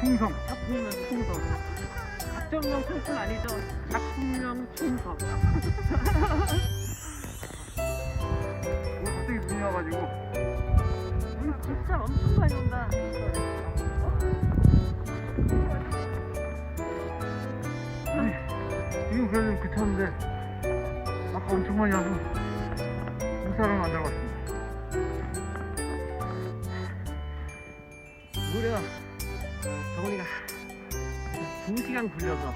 충성. 작품명 충성. 작전명 충성 아니죠? 작품명 충성. 오, 갑자기 눈이 와가지고. 음, 진짜 엄청 많이 온다. 아니, 지금 그래도 좀 그쳤는데, 아까 엄청 많이 와서 눈사람 안 들어갔습 2시간 굴려서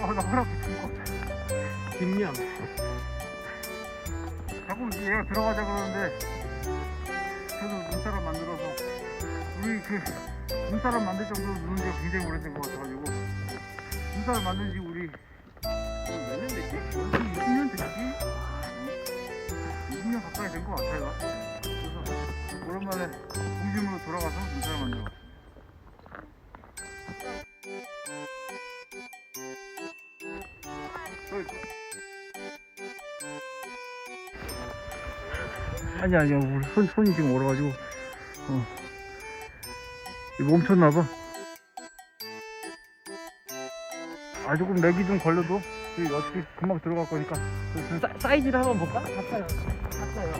아, 나 허락 붙은 것 같아. 김명 자꾸 얘가 들어가자 그러는데, 저도 눈사람 만들어서, 우리 그, 눈사람 만들 정도로 누는 지가 굉장히 오래된 것 같아가지고, 눈사람 만든 지 우리 몇 년 됐지? 20년 됐지? 20년 가까이 된 것 같아요. 그래서 오랜만에 공심으로 돌아가서 눈사람 만들어. 아니 아니야 우리 손, 손이 지금 얼어가지고 어. 이거 멈췄나봐 아 조금 맥이 좀 걸려도 어떻게 금방 들어갈 거니까 그- 그- 사, 사이즈를 한번 볼까? 같아요. 같아요.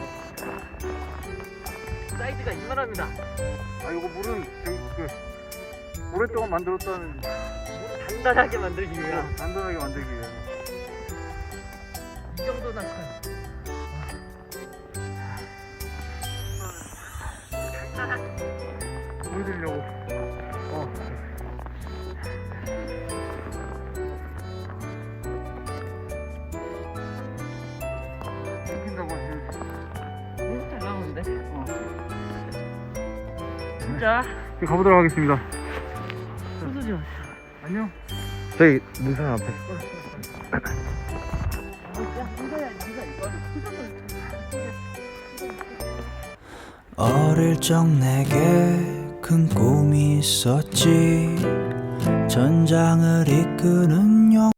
사이즈가 이만합니다. 아 이거 물은 저기 그 오랫동안 만들었다는 단단하게 만들기 위한 어, 단단하게 만들기 위해 커요. 보여드리려고 어. 웃긴다고 하시는 음, 잘 나오는데? 어. 진짜 이제 가보도록 하겠습니다 소소지 마. 안녕 저희 눈사람 앞에 어릴 적 내게 큰 꿈이 있었지. 전장을 이끄는